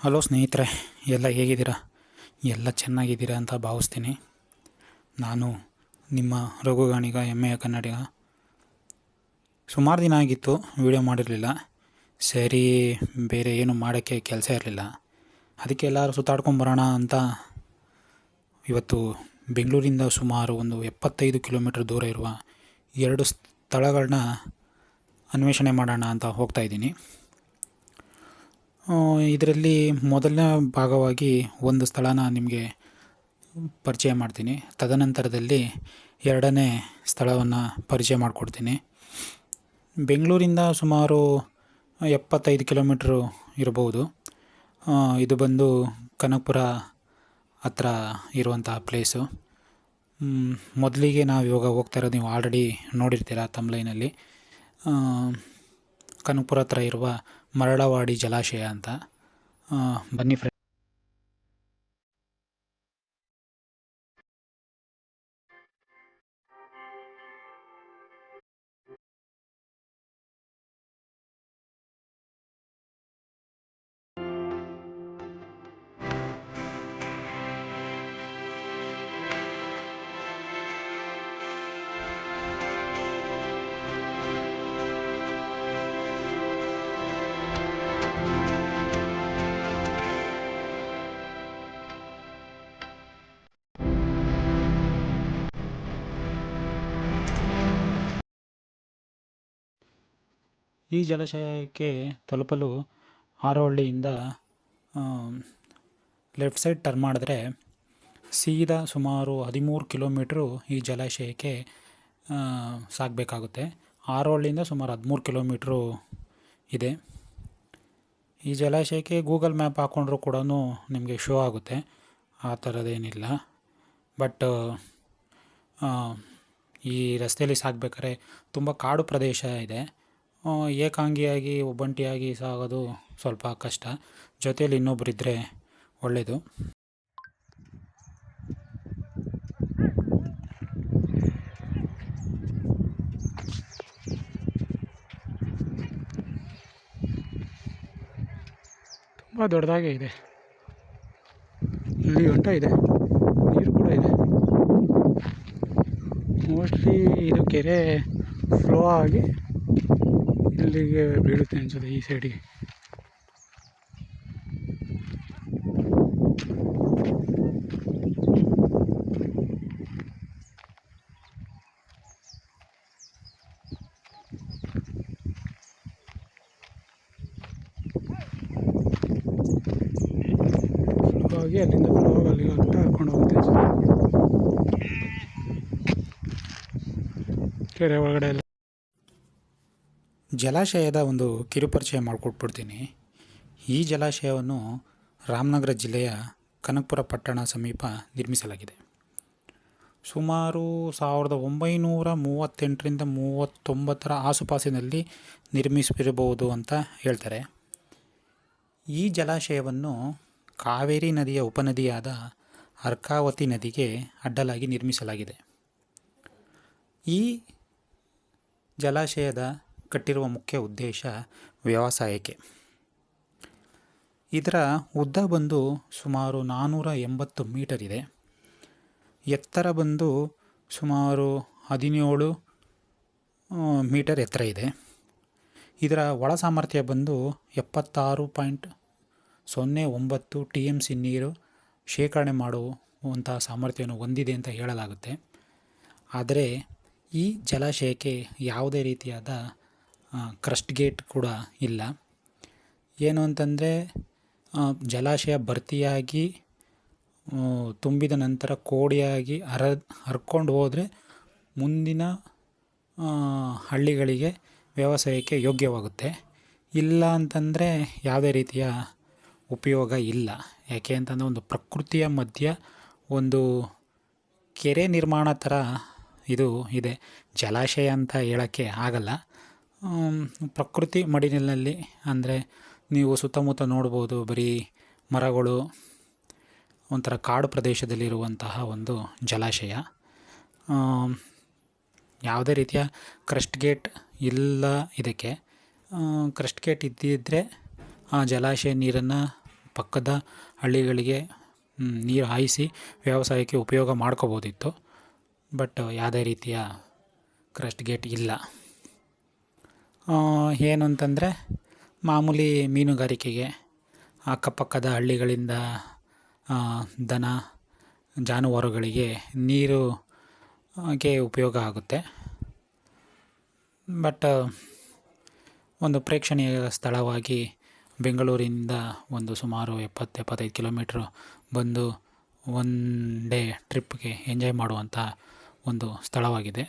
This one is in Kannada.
ಹಲೋ ಸ್ನೇಹಿತರೆ, ಎಲ್ಲ ಹೇಗಿದ್ದೀರಾ? ಎಲ್ಲ ಚೆನ್ನಾಗಿದ್ದೀರಾ ಅಂತ ಭಾವಿಸ್ತೀನಿ. ನಾನು ನಿಮ್ಮ ರಘುಗಾಣಿಗ ಹೆಮ್ಮೆಯ ಕನ್ನಡಿಗ. ಸುಮಾರು ದಿನ ಆಗಿತ್ತು ವೀಡಿಯೋ ಮಾಡಿರಲಿಲ್ಲ. ಸರಿ, ಬೇರೆ ಏನು ಮಾಡೋಕ್ಕೆ ಕೆಲಸ ಇರಲಿಲ್ಲ. ಅದಕ್ಕೆ ಎಲ್ಲರೂ ಸುತ್ತಾಡ್ಕೊಂಬರೋಣ ಅಂತ ಇವತ್ತು ಬೆಂಗಳೂರಿಂದ ಸುಮಾರು ಒಂದು ಎಪ್ಪತ್ತೈದು ಕಿಲೋಮೀಟ್ರ್ ದೂರ ಇರುವ ಎರಡು ಸ್ಥಳಗಳನ್ನ ಅನ್ವೇಷಣೆ ಮಾಡೋಣ ಅಂತ ಹೋಗ್ತಾಯಿದ್ದೀನಿ ಇದರಲ್ಲಿ ಮೊದಲನೇ ಭಾಗವಾಗಿ ಒಂದು ಸ್ಥಳನ ನಿಮಗೆ ಪರಿಚಯ ಮಾಡ್ತೀನಿ. ತದನಂತರದಲ್ಲಿ ಎರಡನೇ ಸ್ಥಳವನ್ನು ಪರಿಚಯ ಮಾಡಿಕೊಡ್ತೀನಿ. ಬೆಂಗಳೂರಿಂದ ಸುಮಾರು ಎಪ್ಪತ್ತೈದು ಕಿಲೋಮೀಟ್ರು ಇರಬಹುದು. ಇದು ಬಂದು ಕನಕಪುರ ಹತ್ರ ಇರುವಂತಹ ಪ್ಲೇಸು. ಮೊದಲಿಗೆ ನಾವು ಇವಾಗ ಹೋಗ್ತಾ ಇರೋದು ನೀವು ಆಲ್ರೆಡಿ ನೋಡಿರ್ತೀರ ತಮ್ಲೈನಲ್ಲಿ. ಕನಕಪುರ ಹತ್ರ ಇರುವ ಮರಳವಾಡಿ ಜಲಾಶಯ ಅಂತ ಬನ್ನಿ ಫ್ರೆಂಡ್ ಈ ಜಲಾಶಯಕ್ಕೆ ತಲುಪಲು ಹಾರೋಹಳ್ಳಿಯಿಂದ ಲೆಫ್ಟ್ ಸೈಡ್ ಟರ್ನ್ ಮಾಡಿದ್ರೆ ಸೀದಾ ಸುಮಾರು ಹದಿಮೂರು ಕಿಲೋಮೀಟ್ರು ಈ ಜಲಾಶಯಕ್ಕೆ ಸಾಗಬೇಕಾಗುತ್ತೆ. ಆರೋಹಳ್ಳಿಯಿಂದ ಸುಮಾರು ಹದಿಮೂರು ಕಿಲೋಮೀಟ್ರು ಇದೆ. ಈ ಜಲಾಶಯಕ್ಕೆ ಗೂಗಲ್ ಮ್ಯಾಪ್ ಹಾಕ್ಕೊಂಡ್ರೂ ಕೂಡ ನಿಮಗೆ ಶೋ ಆಗುತ್ತೆ. ಆ ಥರದ್ದೇನಿಲ್ಲ ಬಟ್ ಈ ರಸ್ತೆಯಲ್ಲಿ ಸಾಗಬೇಕಾದ್ರೆ ತುಂಬ ಕಾಡು ಪ್ರದೇಶ ಇದೆ. ಏಕಾಂಗಿಯಾಗಿ, ಒಬ್ಬಂಟಿಯಾಗಿ ಸಾಗೋದು ಸ್ವಲ್ಪ ಕಷ್ಟ. ಜೊತೆಯಲ್ಲಿ ಇನ್ನೊಬ್ಬರಿದ್ದರೆ ಒಳ್ಳೆಯದು ತುಂಬ ದೊಡ್ಡದಾಗೇ ಇದೆ. ಇಲ್ಲಿ ಗಂಟ ಇದೆ. ನೀರು ಕೂಡ ಇದೆ. ಮೋಸ್ಟ್ಲಿ ಇದು ಕೆರೆ ಫ್ಲೋ ಆಗಿ ಇಲ್ಲಿಗೆ ಬೀಳುತ್ತೆ ಅನ್ಸುತ್ತೆ, ಈ ಸೈಡಿಗೆ ಹೋಗಿ ಅಲ್ಲಿಂದ ಫ್ಲೋ ಅಲ್ಲಿ ಅಂತ ಹಾಕೊಂಡು ಹೋಗುತ್ತೆ ಕೆರೆ ಒಳಗಡೆ ಎಲ್ಲ ಜಲಾಶಯದ ಒಂದು ಕಿರುಪರಿಚಯ ಮಾಡಿಕೊಟ್ಬಿಡ್ತೀನಿ. ಈ ಜಲಾಶಯವನ್ನು ರಾಮನಗರ ಜಿಲ್ಲೆಯ ಕನಕಪುರ ಪಟ್ಟಣ ಸಮೀಪ ನಿರ್ಮಿಸಲಾಗಿದೆ. ಸುಮಾರು ಸಾವಿರದ ಒಂಬೈನೂರ ಮೂವತ್ತೆಂಟರಿಂದ ಮೂವತ್ತೊಂಬತ್ತರ ಆಸುಪಾಸಿನಲ್ಲಿ ನಿರ್ಮಿಸಿರಬಹುದು ಅಂತ ಹೇಳ್ತಾರೆ. ಈ ಜಲಾಶಯವನ್ನು ಕಾವೇರಿ ನದಿಯ ಉಪನದಿಯಾದ ಅರ್ಕಾವತಿ ನದಿಗೆ ಅಡ್ಡಲಾಗಿ ನಿರ್ಮಿಸಲಾಗಿದೆ. ಈ ಜಲಾಶಯದ ಕಟ್ಟಿರುವ ಮುಖ್ಯ ಉದ್ದೇಶ ವ್ಯವಸಾಯಕ್ಕೆ. ಇದರ ಉದ್ದ ಬಂದು ಸುಮಾರು ನಾನ್ನೂರ ಎಂಬತ್ತು ಮೀಟರ್ ಇದೆ. ಎತ್ತರ ಬಂದು ಸುಮಾರು ಹದಿನೇಳು ಮೀಟರ್ ಎತ್ತರ ಇದೆ. ಇದರ ಒಳ ಸಾಮರ್ಥ್ಯ ಬಂದು ಎಪ್ಪತ್ತಾರು ಪಾಯಿಂಟ್ ಸೊನ್ನೆ ಒಂಬತ್ತು ಟಿ ಎಂ ಸಿ ನೀರು ಶೇಖರಣೆ ಮಾಡುವಂಥ ಸಾಮರ್ಥ್ಯವನ್ನು ಹೊಂದಿದೆ ಅಂತ ಹೇಳಲಾಗುತ್ತೆ. ಆದರೆ ಈ ಜಲಾಶಯಕ್ಕೆ ಯಾವುದೇ ರೀತಿಯಾದ ಕ್ರಸ್ಟ್ ಗೇಟ್ ಕೂಡ ಇಲ್ಲ. ಏನು ಅಂತಂದರೆ ಜಲಾಶಯ ಭರ್ತಿಯಾಗಿ ತುಂಬಿದ ನಂತರ ಕೋಡಿಯಾಗಿ ಹರ, ಹರ್ಕೊಂಡು ಹೋದರೆ ಮುಂದಿನ ಹಳ್ಳಿಗಳಿಗೆ ವ್ಯವಸಾಯಕ್ಕೆ ಯೋಗ್ಯವಾಗುತ್ತೆ. ಇಲ್ಲ ಅಂತಂದರೆ ಯಾವುದೇ ರೀತಿಯ ಉಪಯೋಗ ಇಲ್ಲ. ಯಾಕೆ ಅಂತಂದರೆ ಒಂದು ಪ್ರಕೃತಿಯ ಮಧ್ಯ ಒಂದು ಕೆರೆ ನಿರ್ಮಾಣ ಥರ ಇದು ಇದೆ. ಜಲಾಶಯ ಅಂತ ಹೇಳೋಕ್ಕೆ ಆಗಲ್ಲ. ಪ್ರಕೃತಿ ಮಡಿಲಿನಲ್ಲಿ ಅಂದರೆ ನೀವು ಸುತ್ತಮುತ್ತ ನೋಡ್ಬೋದು ಬರೀ ಮರಗಳು, ಒಂಥರ ಕಾಡು ಪ್ರದೇಶದಲ್ಲಿರುವಂತಹ ಒಂದು ಜಲಾಶಯ. ಯಾವುದೇ ರೀತಿಯ ಕ್ರಸ್ಟ್ ಗೇಟ್ ಇಲ್ಲ ಇದಕ್ಕೆ. ಕ್ರಸ್ಟ್ ಗೇಟ್ ಇದ್ದಿದ್ದರೆ ಆ ಜಲಾಶಯ ನೀರನ್ನು ಪಕ್ಕದ ಹಳ್ಳಿಗಳಿಗೆ ನೀರು ಹಾಯಿಸಿ ವ್ಯವಸಾಯಕ್ಕೆ ಉಪಯೋಗ ಮಾಡ್ಕೋಬೋದಿತ್ತು. ಬಟ್ ಯಾವುದೇ ರೀತಿಯ ಕ್ರಸ್ಟ್ ಗೇಟ್ ಇಲ್ಲ. ಏನು ಅಂತಂದರೆ ಮಾಮೂಲಿ ಮೀನುಗಾರಿಕೆಗೆ ಅಕ್ಕಪಕ್ಕದ ಹಳ್ಳಿಗಳಿಂದ ದನ, ಜಾನುವಾರುಗಳಿಗೆ ನೀರು ಗೆ ಉಪಯೋಗ ಆಗುತ್ತೆ. ಬಟ್, ಒಂದು ಪ್ರೇಕ್ಷಣೀಯ ಸ್ಥಳವಾಗಿ ಬೆಂಗಳೂರಿಂದ ಒಂದು ಸುಮಾರು ಎಪ್ಪತ್ತು ಎಪ್ಪತ್ತೈದು ಕಿಲೋಮೀಟ್ರು ಬಂದು ಒನ್ ಡೇ ಟ್ರಿಪ್ಗೆ ಎಂಜಾಯ್ ಮಾಡುವಂಥ ಒಂದು ಸ್ಥಳವಾಗಿದೆ.